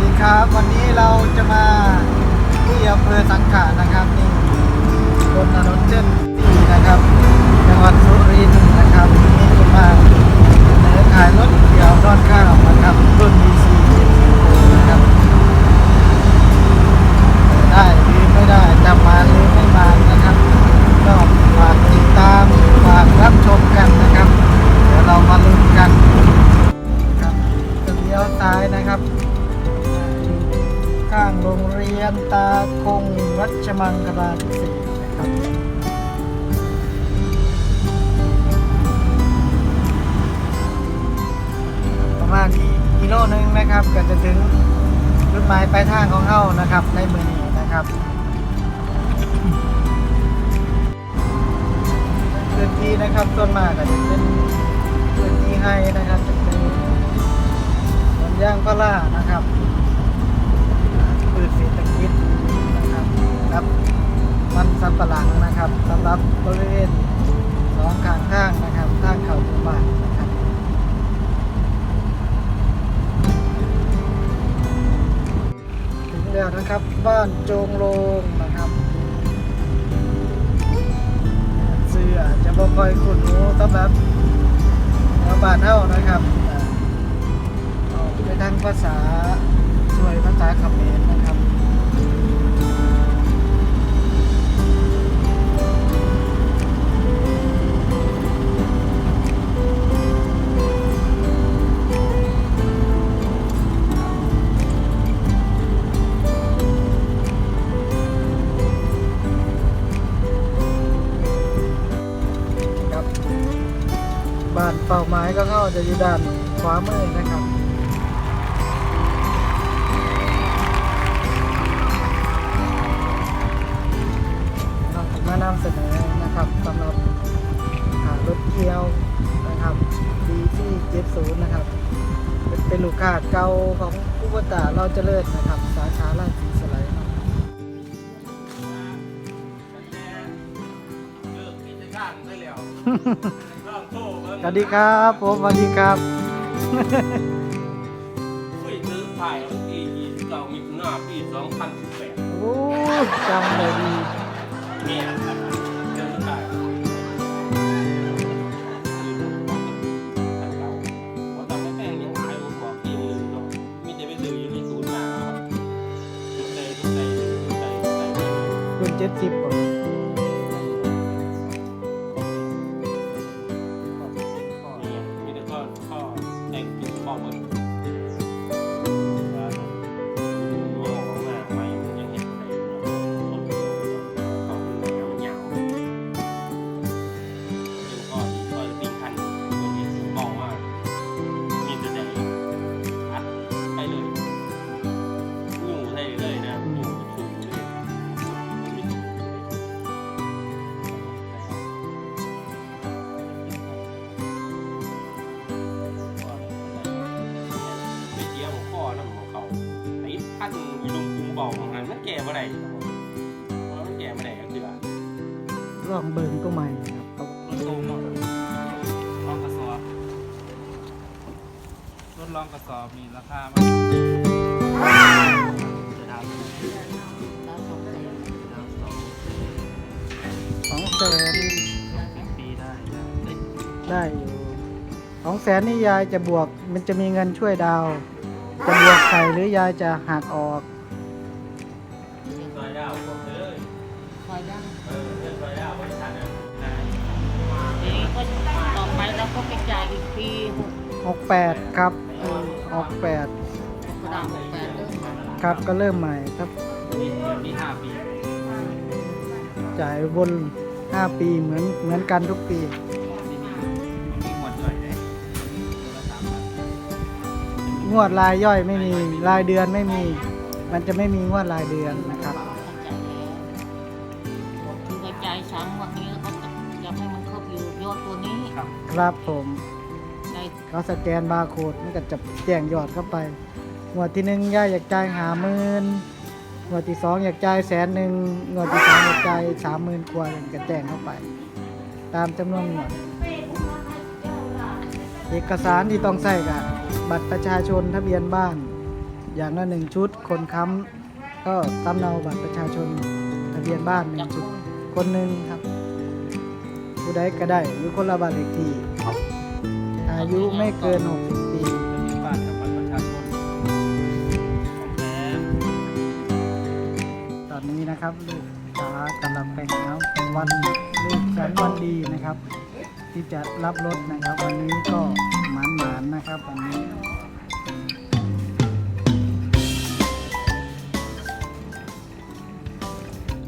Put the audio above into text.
ดีครับ วันนี้เราจะมาที่อำเภอสังขะนะครับนี่บนถนนเส้นที่นะครับจังหวัดสุรินทร์นะครับนี่จะมาเสนอขายรถเกี่ยวรอดข้าวนะครับรุ่น DC ยนตาคงรัชมังคลาธิศษกนะครับประมาณอีกิโลนึงนะครับ ก็จะถึงจุดหมายปลายทางของเรานะครับ ในเมืองนี้นะครับพื้นที่นะครับส่วนมากก็จะเป็นพื้นที่ให้นะครับจะเป็นสวนยางพารานะครับพืชเศรษฐกิจ ครับ มันสำปะหลังนะครับสำหรับบริเวณสองข้างทางนะครับทางเข้าหมู่บ้านนะครับถึงแล้วนะครับบ้านโจงโลงนะครับเสื้อจะบ่ค่อยคุ้นหูสำหรับชาวบ้านเฮานะครับอ่าออกไปทางภาษาช่วยภาษ บ้านเป้าหมายก็เข้าจะอยู่ด้านขวามือนะครับเราจะมานำเสนอนะครับสำหรับอ่ารถเกียวนะครับดีที่70นะครับเป็นเป็นลูกค้าเก่าของผู้ประตาเราเจริญนะครับ สาขาราชสีสไลด์ครับเลิกกิจการได้แล้ว สวัสดีครับผมสวัสดีครับคุยซื้อขายวันที่29มิถุนายนปี2018โอ้จำเลยดีเนี่ยซื้อขายว่าทำไม่แพงยังขายบ่บอกที่อื่นเนาะมีแต่ไปซื้ออยู่ในศูนย์มาเอาทุกใจทุกใจทุกใจทุกใจรุ่นเจ็ดสิบ ของนั้นมันแก่มาไหนมันแก่มาไหนก็คือลองเบิ่งตัวใหม่ครับเขารถตู้เนาะลองกระสอบรถลองกระสอบมีราคามันจะทำสองสองแสนปีได้ได้ได้อยู่สองแสนนี่ยายจะบวก มันจะมีเงินช่วยดาว จะบวกใส่หรือยายจะหักออก ก็ไปจ่ายอีกปีหก68ครับออก8กระดาษหกแปดเริ่มมาครับก็เริ่มใหม่ครับปีปีห้าปีจ่ายวน5ปีเหมือนเหมือนกันทุกปีที่นี่มีหมวดจ่อยได้ตัวละสามพันงวดรายย่อยไม่มีรายเดือนไม่มี มันจะไม่มีงวดรายเดือนนะครับจ่ายแล้วคือกระจายสามวันนี้ก็อยากให้มันครบอยู่ยอดตัวนี้ ครับ ครับผมในเขาสแกนบาร์โค้ดมันก็จะแจ้งยอดเข้าไปงวดที่หนึ่งย่าอยากจ่ายหาหมื่นงวดที่สองอยากจ่ายแสนหนึ่งงวดที่สามอยากจ่ายสามหมื่นกว่ามันก็แจ้งเข้าไป ตามจำนวนงวด เอกสารที่ต้องใส่กับบัตรประชาชนทะเบียนบ้าน อย่างละหนึ่งชุด คนค้ำก็ตำเนาบัตรประชาชนทะเบียนบ้านหนึ่งชุด คนหนึ่งครับ ผู้ใดก็ได้หรือคนละบัตรเลขที่ อายุไม่เกิน 60 ปี จะมีบ้านกับบัตรประชาชนของแท้ตอนนี้นะครับลูกจ๋ากำลังไปหาวันลูกแสนวันดีนะครับ ที่จะรับรถนะครับ วันนี้ก็หมานๆนะครับวันนี้